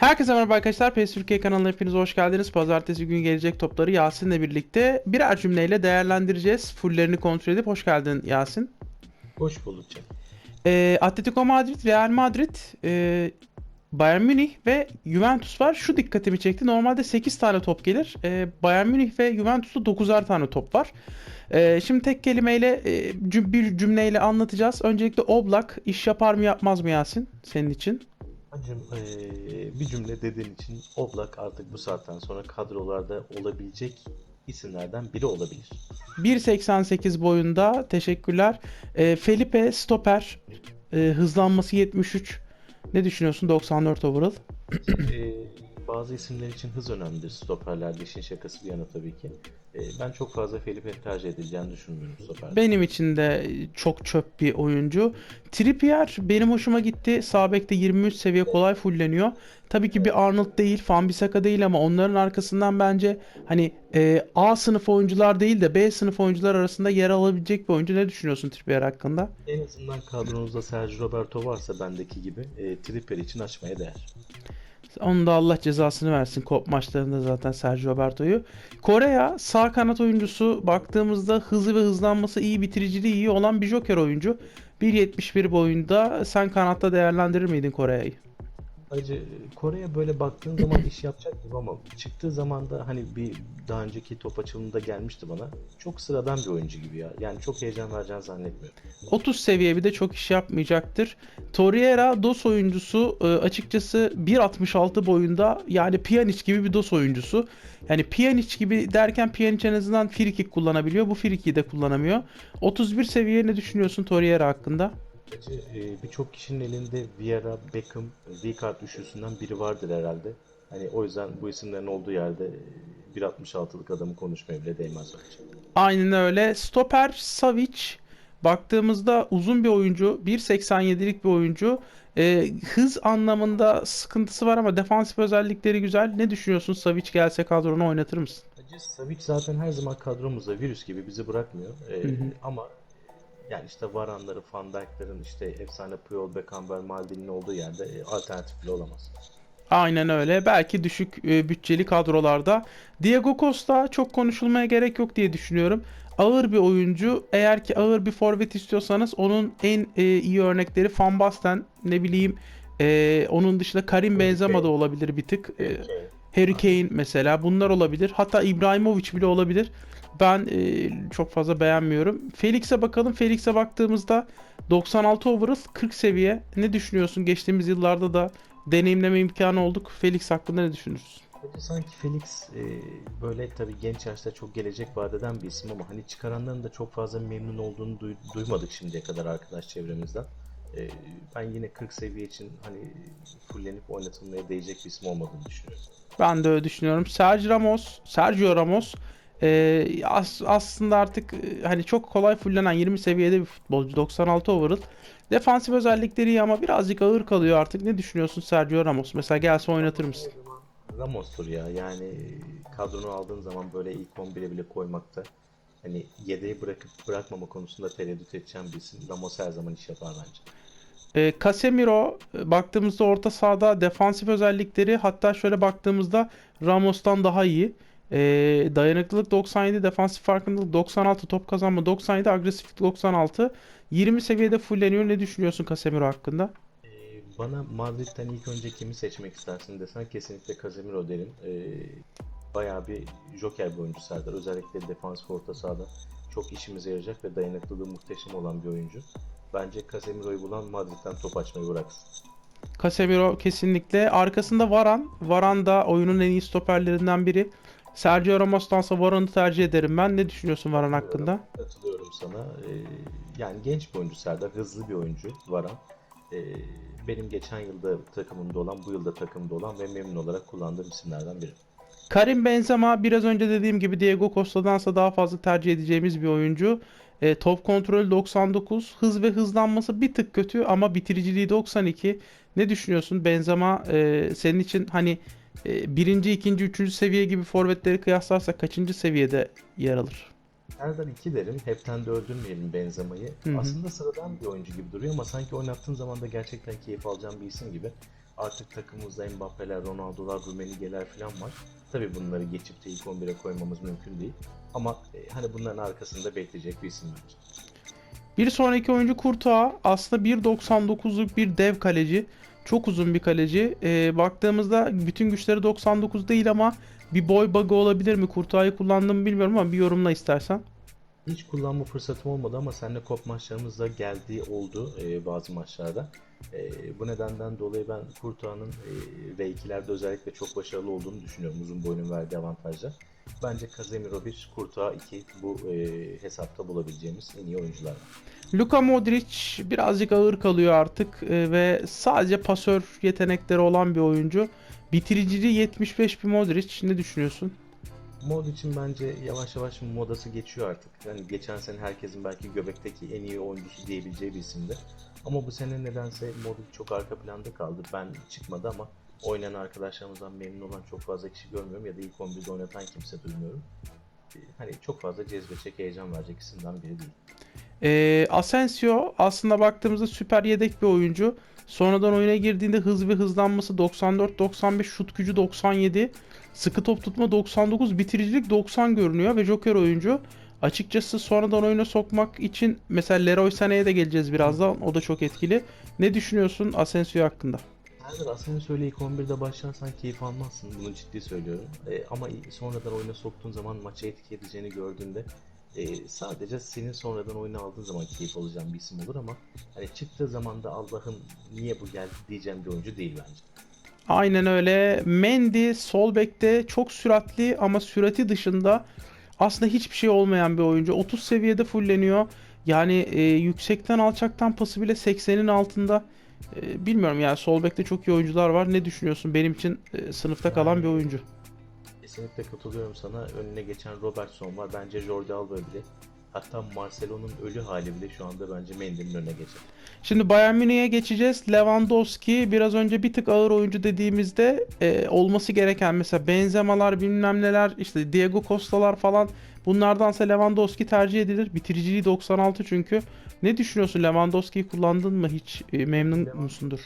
Herkese merhaba arkadaşlar. PES Türkiye kanalına hepiniz hoş geldiniz. Pazartesi günü gelecek topları Yasin'le birlikte birer cümleyle değerlendireceğiz. Fulllerini kontrol edip hoş geldin Yasin. Hoş bulduk canım. Ee, Atletico Madrid, Real Madrid, e, Bayern Münih ve Juventus var. Şu dikkatimi çekti. Normalde 8 tane top gelir. Ee, Bayern Münih ve Juventus'ta 9'ar tane top var. Ee, şimdi tek kelimeyle e, cüm- bir cümleyle anlatacağız. Öncelikle Oblak iş yapar mı yapmaz mı Yasin senin için? Hacım eee, bir cümle dediğin için Oblak artık bu saatten sonra kadrolarda olabilecek isimlerden biri olabilir. 1.88 boyunda teşekkürler. Ee, Felipe stoper e, hızlanması 73. Ne düşünüyorsun 94 overall? Eee, bazı isimler için hız önemlidir stoperlerde işin şakası bir yana tabii ki. Eee, ben çok fazla Felipe tercih edileceğini düşünmüyorum stoperde. Benim için de çok çöp bir oyuncu. Trippier benim hoşuma gitti. Sağ bekte 23 seviye kolay fulleniyor. Tabii ki bir Arnold değil, Wan-Bissaka değil ama onların arkasından bence hani e, A sınıf oyuncular değil de B sınıf oyuncular arasında yer alabilecek bir oyuncu. Ne düşünüyorsun Trippier hakkında? En azından kadronuzda Sergio Roberto varsa bendeki gibi eee Trippier için açmaya değer. Onun da Allah cezasını versin kop maçlarında zaten Sergio Roberto'yu. Korea sağ kanat oyuncusu baktığımızda hızı ve hızlanması iyi, bitiriciliği iyi olan bir joker oyuncu. 1.71 boyunda sen kanatta değerlendirir miydin Kore'yi? Hacı Kore'ye böyle baktığın zaman iş yapacak gibi ama çıktığı zaman da hani bir daha önceki top açılımında gelmişti bana. Çok sıradan bir oyuncu gibi ya. Yani çok heyecan zannetmiyorum. 30 seviye bir de çok iş yapmayacaktır. Torreira DOS oyuncusu e, açıkçası 1.66 boyunda yani Pjanic gibi bir DOS oyuncusu. Yani Pjanic gibi derken Pjanic en azından free kick kullanabiliyor. Bu free kick'i de kullanamıyor. 31 seviye ne düşünüyorsun Torreira hakkında? E, birçok kişinin elinde Vieira, Beckham, Rijkaard üçlüsünden biri vardır herhalde. Hani o yüzden bu isimlerin olduğu yerde e, 1.66'lık adamı konuşmaya bile değmez bence. Aynen öyle. Stoper Savic baktığımızda uzun bir oyuncu. 1.87'lik bir oyuncu. E, hız anlamında sıkıntısı var ama defansif özellikleri güzel. Ne düşünüyorsun Savic gelse kadronu oynatır mısın? Savic zaten her zaman kadromuzda virüs gibi bizi bırakmıyor. E, ama yani işte Varanları, Van Dijk'ların işte efsane Puyol, Beckenbauer, Maldini'nin olduğu yerde e, alternatif bile olamaz. Aynen öyle. Belki düşük e, bütçeli kadrolarda. Diego Costa çok konuşulmaya gerek yok diye düşünüyorum. Ağır bir oyuncu. Eğer ki ağır bir forvet istiyorsanız onun en e, iyi örnekleri Van Basten, ne bileyim e, onun dışında Karim Benzema da olabilir bir tık. E, Harry Kane mesela bunlar olabilir. Hatta İbrahimovic bile olabilir. Ben e, çok fazla beğenmiyorum. Felix'e bakalım. Felix'e baktığımızda 96 overall 40 seviye. Ne düşünüyorsun? Geçtiğimiz yıllarda da deneyimleme imkanı olduk. Felix hakkında ne düşünürsün? Sanki Felix e, böyle tabii genç yaşta çok gelecek vaat eden bir isim ama hani çıkaranların da çok fazla memnun olduğunu duy- duymadık şimdiye kadar arkadaş çevremizden. E, ben yine 40 seviye için hani fullenip oynatılmaya değecek bir isim olmadığını düşünüyorum. Ben de öyle düşünüyorum. Sergio Ramos, Sergio Ramos e, as- aslında artık e, hani çok kolay fullenen 20 seviyede bir futbolcu. 96 overall. Defansif özellikleri iyi ama birazcık ağır kalıyor artık. Ne düşünüyorsun Sergio Ramos? Mesela gelse oynatır mısın? Ramos'tur ya yani kadronu aldığın zaman böyle ilk 11'e bile koymakta hani yedeği bırakıp bırakmama konusunda tereddüt edeceğim bir isim. Ramos her zaman iş yapar bence. E, Casemiro baktığımızda orta sahada defansif özellikleri hatta şöyle baktığımızda Ramos'tan daha iyi. E, dayanıklılık 97, defansif farkındalık 96, top kazanma 97, agresiflik 96. 20 seviyede fulleniyor. Ne düşünüyorsun Casemiro hakkında? Ee, Bana Madrid'den ilk önce kimi seçmek istersin desen kesinlikle Casemiro derim. Ee, bayağı bir joker bir oyuncu Serdar. Özellikle defans orta sahada çok işimize yarayacak ve dayanıklılığı muhteşem olan bir oyuncu. Bence Casemiro'yu bulan Madrid'den top açmayı bıraksın. Casemiro kesinlikle. Arkasında Varan. Varan da oyunun en iyi stoperlerinden biri. Sergio Ramos'tansa Varan'ı tercih ederim ben. Ne düşünüyorsun Varan hakkında? Katılıyorum sana. Ee, yani genç bir oyuncu Serdar, hızlı bir oyuncu Varan. Ee, benim geçen yılda takımımda olan, bu yılda takımda olan ve memnun olarak kullandığım isimlerden biri. Karim Benzema biraz önce dediğim gibi Diego Costa'dansa daha fazla tercih edeceğimiz bir oyuncu. E, top kontrolü 99, hız ve hızlanması bir tık kötü ama bitiriciliği 92. Ne düşünüyorsun Benzema e, senin için hani e, birinci, ikinci, üçüncü seviye gibi forvetleri kıyaslarsak kaçıncı seviyede yer alır? Nereden iki derim. Hepten de öldürmeyelim Benzema'yı. Hı hı. Aslında sıradan bir oyuncu gibi duruyor ama sanki oynattığın zaman da gerçekten keyif alacağım bir isim gibi. artık takımımızda Mbappe'ler, Ronaldo'lar, Rummenigge'ler falan var. Tabii bunları geçip de ilk 11'e koymamız mümkün değil. Ama e, hani bunların arkasında bekleyecek bir isim bence. Bir sonraki oyuncu Kurtuğa aslında 1.99'luk bir dev kaleci. Çok uzun bir kaleci. Ee, baktığımızda bütün güçleri 99 değil ama bir boy bug'ı olabilir mi? Kurtuğa'yı kullandığımı bilmiyorum ama bir yorumla istersen. Hiç kullanma fırsatım olmadı ama seninle kop maçlarımızda geldiği oldu e, bazı maçlarda. E, bu nedenden dolayı ben Kurtuğa'nın e, R2'lerde özellikle çok başarılı olduğunu düşünüyorum uzun boyunun verdiği avantajla. Bence Casemiro 1, Kurtuğa 2 bu e, hesapta bulabileceğimiz en iyi oyuncular. Luka Modric birazcık ağır kalıyor artık e, ve sadece pasör yetenekleri olan bir oyuncu. Bitiriciliği 75 bir Modric. Ne düşünüyorsun? Modric'in bence yavaş yavaş modası geçiyor artık. Yani geçen sene herkesin belki göbekteki en iyi oyuncusu diyebileceği bir isimdi. Ama bu sene nedense Modric çok arka planda kaldı. Ben çıkmadı ama oynayan arkadaşlarımızdan memnun olan çok fazla kişi görmüyorum ya da ilk 11'de oynatan kimse duymuyorum. Ee, Hani çok fazla cezbedecek, heyecan verecek isimden biri değil. Ee, Asensio aslında baktığımızda süper yedek bir oyuncu. Sonradan oyuna girdiğinde hız ve hızlanması 94-95, şut gücü 97, sıkı top tutma 99, bitiricilik 90 görünüyor ve Joker oyuncu. Açıkçası sonradan oyuna sokmak için mesela Leroy Sané'ye de geleceğiz birazdan. O da çok etkili. Ne düşünüyorsun Asensio hakkında? Serdar aslında söyle ilk 11'de başlarsan keyif almazsın. Bunu ciddi söylüyorum. Ee, ama sonradan oyuna soktuğun zaman maça etki edeceğini gördüğünde e, sadece senin sonradan oyuna aldığın zaman keyif alacağın bir isim olur ama hani çıktığı zaman da Allah'ım niye bu geldi diyeceğim bir oyuncu değil bence. Aynen öyle. Mendy sol bekte çok süratli ama sürati dışında aslında hiçbir şey olmayan bir oyuncu. 30 seviyede fulleniyor. Yani e, yüksekten alçaktan pası bile 80'in altında. E, bilmiyorum yani sol bekte çok iyi oyuncular var. Ne düşünüyorsun? Benim için e, sınıfta kalan bir oyuncu. Kesinlikle katılıyorum sana. Önüne geçen Robertson var. Bence Jordi Alba bile. Hatta Marcelo'nun ölü hali bile şu anda bence Mendy'nin önüne geçer. Şimdi Bayern Münih'e geçeceğiz. Lewandowski biraz önce bir tık ağır oyuncu dediğimizde e, olması gereken mesela Benzema'lar bilmem neler işte Diego Costa'lar falan bunlardansa Lewandowski tercih edilir. Bitiriciliği 96 çünkü. Ne düşünüyorsun Lewandowski'yi kullandın mı hiç e, memnun musundur?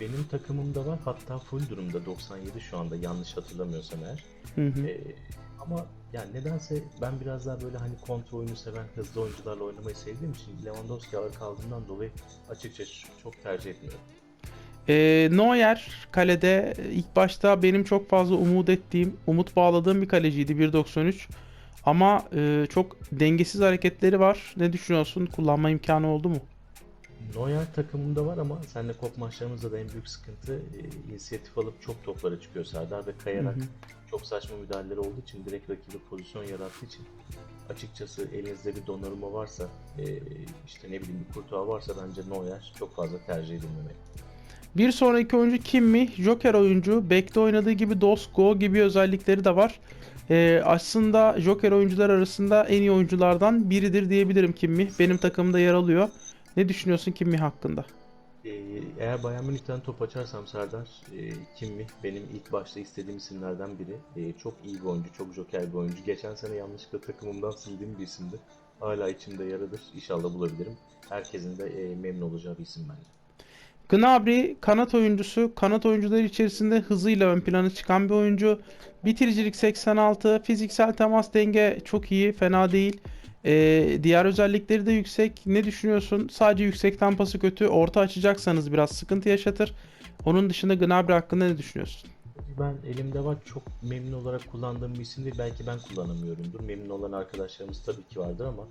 Benim takımımda var. Hatta full durumda 97 şu anda yanlış hatırlamıyorsam eğer. Hı hı. Ee, ama yani nedense ben biraz daha böyle hani kontrol oyunu seven hızlı oyuncularla oynamayı sevdiğim için Lewandowski ağır kaldığından dolayı açıkçası çok tercih etmiyorum. E, Neuer kalede ilk başta benim çok fazla umut ettiğim, umut bağladığım bir kaleciydi 1.93. Ama e, çok dengesiz hareketleri var. Ne düşünüyorsun? Kullanma imkanı oldu mu? Neuer takımımda var ama seninle kop maçlarımızda da en büyük sıkıntı e, inisiyatif alıp çok toplara çıkıyor Serdar ve kayarak Hı hı. çok saçma müdahaleleri olduğu için direkt rakibi pozisyon yarattığı için açıkçası elinizde bir Donnarumma varsa e, işte ne bileyim bir Courtois varsa bence Neuer çok fazla tercih edilmemeli. Bir sonraki oyuncu kim mi? Joker oyuncu. Bek'te oynadığı gibi Dosko gibi özellikleri de var. Ee, aslında Joker oyuncular arasında en iyi oyunculardan biridir diyebilirim Kimmi. Benim takımda yer alıyor. Ne düşünüyorsun Kimmi hakkında? Ee, eğer Bayern Münih'ten top açarsam Serdar, e, Kimmi benim ilk başta istediğim isimlerden biri. E, çok iyi bir oyuncu, çok joker bir oyuncu. Geçen sene yanlışlıkla takımımdan sildiğim bir isimdi. Hala içimde yaradır. İnşallah bulabilirim. Herkesin de e, memnun olacağı bir isim bence. Gnabry kanat oyuncusu. Kanat oyuncuları içerisinde hızıyla ön plana çıkan bir oyuncu. Bitiricilik 86, fiziksel temas denge çok iyi, fena değil. Ee, diğer özellikleri de yüksek. Ne düşünüyorsun? Sadece yüksekten pası kötü. Orta açacaksanız biraz sıkıntı yaşatır. Onun dışında Gnabry hakkında ne düşünüyorsun? Ben elimde var çok memnun olarak kullandığım bir isim. Belki ben kullanamıyorumdur. Memnun olan arkadaşlarımız tabii ki vardır ama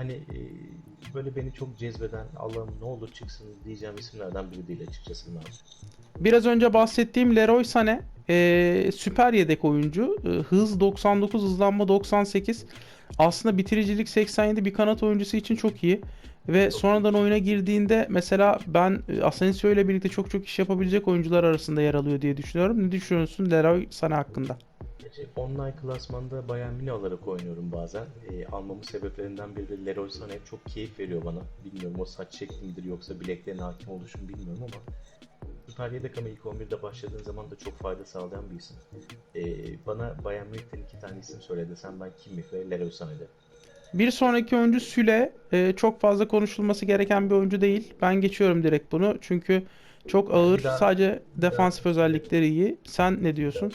hani e, böyle beni çok cezbeden Allah'ım ne olur çıksın diyeceğim isimlerden biri değil açıkçası. Biraz önce bahsettiğim Leroy Sané ee, süper yedek oyuncu. Hız 99, hızlanma 98. Aslında bitiricilik 87 bir kanat oyuncusu için çok iyi. Ve sonradan oyuna girdiğinde mesela ben e, Asensio ile birlikte çok çok iş yapabilecek oyuncular arasında yer alıyor diye düşünüyorum. Ne düşünüyorsun Leroy Sané hakkında? Gece online klasmanda Bayern Münih alarak oynuyorum bazen. E, almamın sebeplerinden biri de Leroy Sané çok keyif veriyor bana. Bilmiyorum o saç şekli midir yoksa bileklerine hakim oluşum bilmiyorum ama Süper Yedek ama ilk 11'de başladığın zaman da çok fayda sağlayan bir isim. E, bana Bayern Münih'ten iki tane isim söyle desem ben Kimmich ve Leroy Sané derim. Bir sonraki oyuncu Süle. Ee, çok fazla konuşulması gereken bir oyuncu değil. Ben geçiyorum direkt bunu. Çünkü Çok ağır. Daha- Sadece defansif özellikleri iyi. Sen ne diyorsun?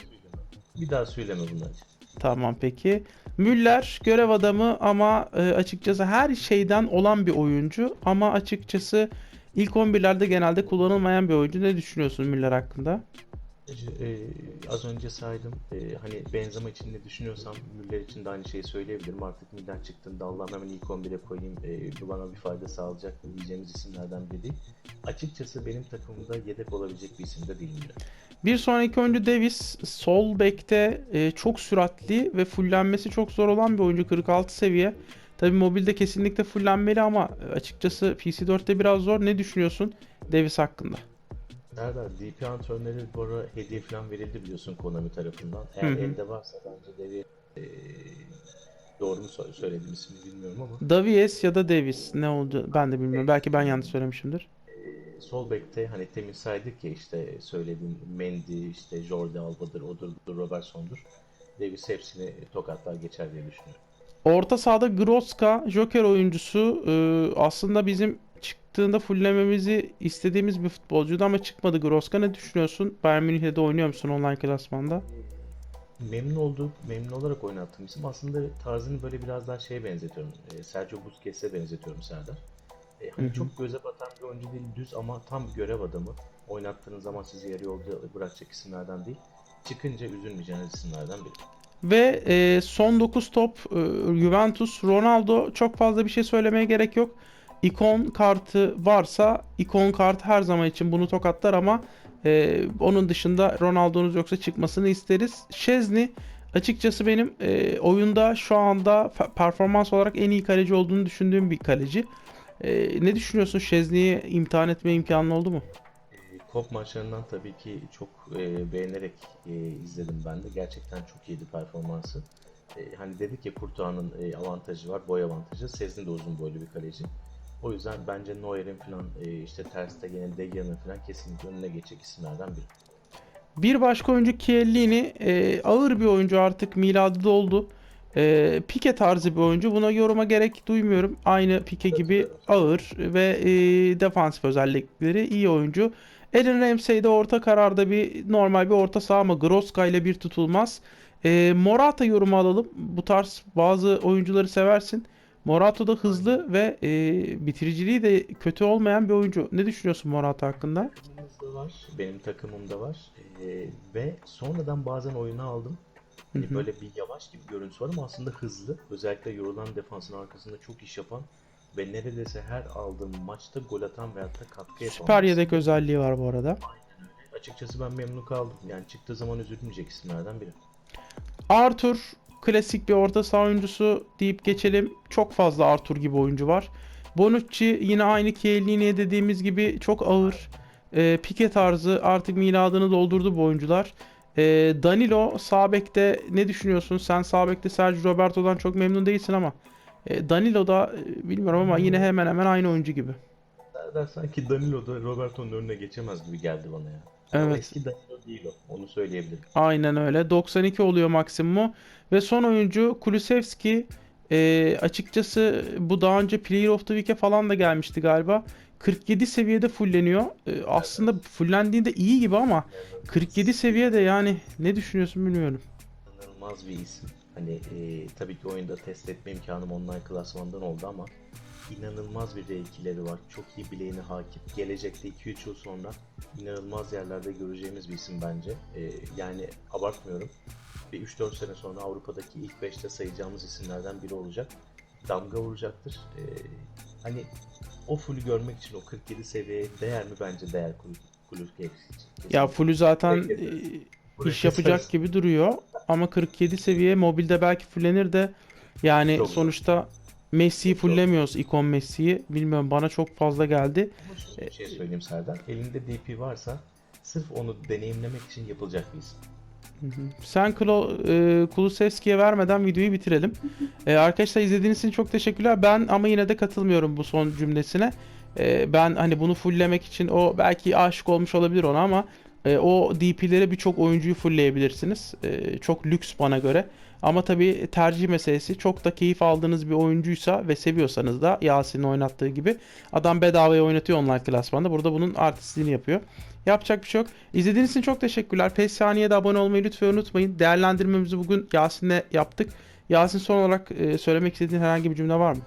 Bir daha söyleme bunları. Tamam peki. Müller görev adamı ama e, açıkçası her şeyden olan bir oyuncu ama açıkçası ilk 11'lerde genelde kullanılmayan bir oyuncu. Ne düşünüyorsun Müller hakkında? Ee, az önce saydım. Ee, hani Benzema için ne düşünüyorsam Müller için de aynı şeyi söyleyebilirim. Artık Müller çıktığında Allah'ım hemen ilk 11'e koyayım. Bu bana bir fayda sağlayacak mı diyeceğimiz isimlerden biri. Açıkçası benim takımımda yedek olabilecek bir isim de değil Müller. Bir sonraki oyuncu Davis. Sol bekte e, çok süratli ve fullenmesi çok zor olan bir oyuncu. 46 seviye. Tabi mobilde kesinlikle fullenmeli ama e, açıkçası PC4'te biraz zor. Ne düşünüyorsun Davis hakkında? Serdar, DP antrenörleri bu ara hediye falan verildi biliyorsun Konami tarafından. Eğer Hı hı. elde varsa bence bir ee, doğru mu sö- söylediğim ismini bilmiyorum ama Davies ya da Davis ne oldu ben de bilmiyorum. Belki ben yanlış söylemişimdir. Sol bekte hani temin saydık ya işte söylediğim Mendy, işte Jordi Alba'dır, odur, Robertson'dur. Davis hepsini tokatlar geçer diye düşünüyorum. Orta sahada Groska Joker oyuncusu e, aslında bizim çıktığında fullememizi istediğimiz bir futbolcuydu ama çıkmadı Groska. Ne düşünüyorsun? Bayern Münih'te de oynuyor musun online klasmanda? Memnun olduk, memnun olarak oynattığım isim aslında tarzını böyle biraz daha şeye benzetiyorum. E, Sergio Busquets'e benzetiyorum Serdar. E, hani Hı hı. çok göze batan bir oyuncu değil, düz ama tam görev adamı. Oynattığınız zaman sizi yarı yolda bırakacak isimlerden değil. Çıkınca üzülmeyeceğiniz isimlerden biri. Ve e, son 9 top e, Juventus Ronaldo çok fazla bir şey söylemeye gerek yok. İkon kartı varsa ikon kart her zaman için bunu tokatlar ama e, onun dışında Ronaldo'nuz yoksa çıkmasını isteriz. Şezni açıkçası benim e, oyunda şu anda performans olarak en iyi kaleci olduğunu düşündüğüm bir kaleci. E, ne düşünüyorsun Şezni'yi imtihan etme imkanı oldu mu? E, Kop maçlarından tabii ki çok e, beğenerek e, izledim ben de. Gerçekten çok iyiydi performansı. E, hani dedik ya Kurtuğa'nın e, avantajı var, boy avantajı. Sezni de uzun boylu bir kaleci. O yüzden bence Neuer'in falan e, işte Ter Stegen'in, De Gea'nın falan kesinlikle önüne geçecek isimlerden biri. Bir başka oyuncu Chiellini e, ağır bir oyuncu artık miladı doldu. E, Pique tarzı bir oyuncu. Buna yoruma gerek duymuyorum. Aynı Pique gibi ağır ve e, defansif özellikleri iyi oyuncu. Aaron Ramsey de orta kararda bir normal bir orta saha ama Groska ile bir tutulmaz. E, Morata yorumu alalım. Bu tarz bazı oyuncuları seversin. Morata da hızlı ve e, bitiriciliği de kötü olmayan bir oyuncu. Ne düşünüyorsun Morata hakkında? Benim takımımda var. E, ve sonradan bazen oyuna aldım. Hani böyle bir yavaş gibi görüntüsü var ama aslında hızlı. Özellikle yorulan defansın arkasında çok iş yapan ve neredeyse her aldığım maçta gol atan veyahut da katkı yapan. Süper yedek özelliği var bu arada. Açıkçası ben memnun kaldım. Yani çıktığı zaman üzülmeyecek isimlerden biri. Arthur klasik bir orta saha oyuncusu deyip geçelim. Çok fazla Arthur gibi oyuncu var. Bonucci yine aynı Chiellini'ye dediğimiz gibi çok ağır. E, Pique tarzı artık miladını doldurdu bu oyuncular. E, Danilo sağ bekte ne düşünüyorsun? Sen sağ bekte Sergio Roberto'dan çok memnun değilsin ama e, Danilo da e, bilmiyorum ama yine hemen hemen aynı oyuncu gibi. Serdar sanki Danilo da Roberto'nun önüne geçemez gibi geldi bana ya. Evet. eski Danilo değil o. Onu söyleyebilirim. Aynen öyle. 92 oluyor maksimumu. Ve son oyuncu Kulusevski. Ee, açıkçası bu daha önce Player of the Week'e falan da gelmişti galiba. 47 seviyede fulleniyor. Ee, aslında fullendiğinde iyi gibi ama 47 seviyede yani ne düşünüyorsun bilmiyorum. İnanılmaz bir isim. Hani e, tabii ki oyunda test etme imkanım online klasmandan oldu ama inanılmaz bir R2'leri var. Çok iyi bileğine hakim. Gelecekte 2-3 yıl sonra inanılmaz yerlerde göreceğimiz bir isim bence. E, yani abartmıyorum. Bir 3-4 sene sonra Avrupa'daki ilk 5'te sayacağımız isimlerden biri olacak. Damga vuracaktır. E, hani o fullü görmek için o 47 seviyeye değer mi? Bence değer kulüp, için. Ya fullü zaten e, iş yapacak gibi duruyor. Ama 47 seviye mobilde belki fullenir de yani Çok sonuçta Messi'yi fullemiyoruz ikon Messi'yi. Bilmiyorum bana çok fazla geldi. Bir şey söyleyeyim Serdar. Elinde DP varsa sırf onu deneyimlemek için yapılacak bir isim. Sen Klo, e, Kulusevski'ye vermeden videoyu bitirelim. E, arkadaşlar izlediğiniz için çok teşekkürler. Ben ama yine de katılmıyorum bu son cümlesine. E, ben hani bunu fulllemek için o belki aşık olmuş olabilir ona ama e, o DP'lere birçok oyuncuyu fullleyebilirsiniz. E, çok lüks bana göre. Ama tabii tercih meselesi çok da keyif aldığınız bir oyuncuysa ve seviyorsanız da Yasin'in oynattığı gibi adam bedavaya oynatıyor online klasmanda. Burada bunun artistliğini yapıyor. Yapacak bir şey yok. İzlediğiniz için çok teşekkürler. 5 saniyede abone olmayı lütfen unutmayın. Değerlendirmemizi bugün Yasin'le yaptık. Yasin son olarak e, söylemek istediğin herhangi bir cümle var mı?